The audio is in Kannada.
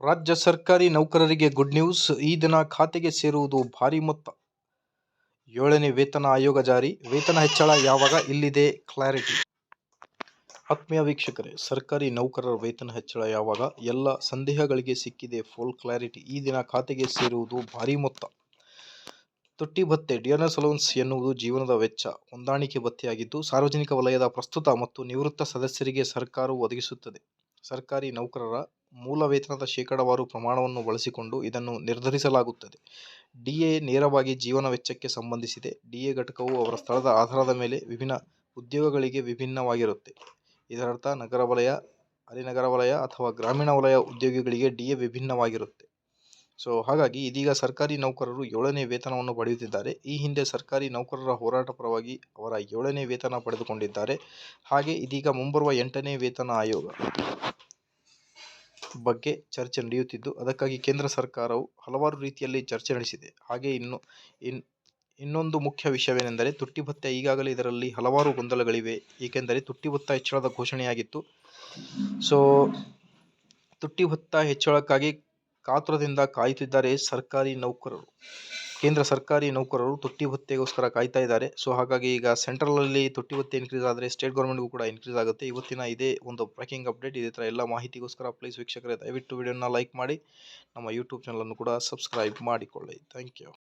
ರಾಜ್ಯ ಸರ್ಕಾರಿ ನೌಕರರಿಗೆ ಗುಡ್ ನ್ಯೂಸ್ ಈ ದಿನ ಖಾತೆಗೆ ಸೇರುವುದು ಭಾರಿ ಮೊತ್ತ. ಏಳನೇ ವೇತನ ಆಯೋಗ ಜಾರಿ. ವೇತನ ಹೆಚ್ಚಳ ಯಾವಾಗ? ಇಲ್ಲಿದೆ ಕ್ಲಾರಿಟಿ ಆತ್ಮೀಯ ವೀಕ್ಷಕರೇ, ಸರ್ಕಾರಿ ನೌಕರರ ವೇತನ ಹೆಚ್ಚಳ ಯಾವಾಗ? ಎಲ್ಲ ಸಂದೇಹಗಳಿಗೆ ಸಿಕ್ಕಿದೆ ಫುಲ್ ಕ್ಲಾರಿಟಿ ಈ ದಿನ ಖಾತೆಗೆ ಸೇರುವುದು ಭಾರಿ ಮೊತ್ತ. ತುಟ್ಟಿ ಭತ್ತೆ ಡಿಯರ್ನೆಸ್ ಅಲೌನ್ಸ್ ಎನ್ನುವುದು ಜೀವನದ ವೆಚ್ಚ. ಹೊಂದಾಣಿಕೆ ಭತ್ತೆಯಾಗಿದ್ದು ಸಾರ್ವಜನಿಕ ವಲಯದ ಪ್ರಸ್ತುತ ಮತ್ತು ನಿವೃತ್ತ ಸದಸ್ಯರಿಗೆ ಸರ್ಕಾರವು ಒದಗಿಸುತ್ತದೆ. ಸರ್ಕಾರಿ ನೌಕರರ ಮೂಲ ವೇತನದ ಶೇಕಡಾವಾರು ಪ್ರಮಾಣವನ್ನು ಬಳಸಿಕೊಂಡು ಇದನ್ನು ನಿರ್ಧರಿಸಲಾಗುತ್ತದೆ. ಡಿಎ ನೇರವಾಗಿ ಜೀವನ ವೆಚ್ಚಕ್ಕೆ ಸಂಬಂಧಿಸಿದೆ. ಡಿಎ ಘಟಕವು ಅವರ ಸ್ಥಳದ ಆಧಾರದ ಮೇಲೆ ವಿಭಿನ್ನ ಉದ್ಯೋಗಗಳಿಗೆ ವಿಭಿನ್ನವಾಗಿರುತ್ತೆ. ಇದರರ್ಥ ನಗರ ವಲಯ, ಹರಿನಗರ ವಲಯ ಅಥವಾ ಗ್ರಾಮೀಣ ವಲಯ ಉದ್ಯೋಗಿಗಳಿಗೆ ಡಿಎ ವಿಭಿನ್ನವಾಗಿರುತ್ತೆ. ಸೊ, ಹಾಗಾಗಿ ಇದೀಗ ಸರ್ಕಾರಿ ನೌಕರರು ಏಳನೇ ವೇತನವನ್ನು ಪಡೆಯುತ್ತಿದ್ದಾರೆ. ಈ ಹಿಂದೆ ಸರ್ಕಾರಿ ನೌಕರರ ಹೋರಾಟ ಪರವಾಗಿ ಅವರ ಏಳನೇ ವೇತನ ಪಡೆದುಕೊಂಡಿದ್ದಾರೆ. ಹಾಗೆ ಇದೀಗ ಮುಂಬರುವ ಎಂಟನೇ ವೇತನ ಆಯೋಗ. ಬಗ್ಗೆ ಚರ್ಚೆ ನಡೆಯುತ್ತಿದ್ದು, ಅದಕ್ಕಾಗಿ ಕೇಂದ್ರ ಸರ್ಕಾರವು ಹಲವಾರು ರೀತಿಯಲ್ಲಿ ಚರ್ಚೆ ನಡೆಸಿದೆ. ಹಾಗೆ ಇನ್ನು, ಇನ್, ಇನ್ನೊಂದು ಮುಖ್ಯ ವಿಷಯವೇನೆಂದರೆ ತುಟ್ಟಿ ಭತ್ಯೆ ಈಗಾಗಲೇ ಇದರಲ್ಲಿ ಹಲವಾರು ಗೊಂದಲಗಳಿವೆ. ಏಕೆಂದರೆ ತುಟ್ಟಿ ಭತ್ತ ಹೆಚ್ಚಳದ ಘೋಷಣೆಯಾಗಿತ್ತು. ಸೊ ತುಟ್ಟಿ ಭತ್ತ ಹೆಚ್ಚಳಕ್ಕಾಗಿ ಕಾತುರದಿಂದ ಕಾಯುತ್ತಿದ್ದಾರೆ ಸರ್ಕಾರಿ ನೌಕರರು. ಕೇಂದ್ರ ಸರ್ಕಾರಿ ನೌಕರರು ತುಟ್ಟಿ ಭತ್ತೆಗೋಸ್ಕರ ಕಾಯ್ತಾ ಇದ್ದಾರೆ. ಸೊ, ಹಾಗಾಗಿ ಈಗ ಸೆಂಟ್ರಲಲ್ಲಿ ತುಟ್ಟಿ ಭತ್ತೆ ಇನ್ಕ್ರೀಸ್ ಆದರೆ ಸ್ಟೇಟ್ ಗೌರ್ಮೆಂಟ್ಗೂ ಕೂಡ ಇನ್ಕ್ರೀಸ್ ಆಗುತ್ತೆ. ಇವತ್ತಿನ ಇದೇ ಒಂದು ಬ್ರೇಕಿಂಗ್ ಅಪ್ಡೇಟ್ ಇದೇ ಥರ ಎಲ್ಲ ಮಾಹಿತಿಗೋಸ್ಕರ ಪ್ಲೀಸ್ ವೀಕ್ಷಕರೇ, ದಯವಿಟ್ಟು ವಿಡಿಯೋನ ಲೈಕ್ ಮಾಡಿ, ನಮ್ಮ ಯೂಟ್ಯೂಬ್ ಚಾನಲನ್ನು ಕೂಡ ಸಬ್ಸ್ಕ್ರೈಬ್ ಮಾಡಿಕೊಳ್ಳಿ. Thank you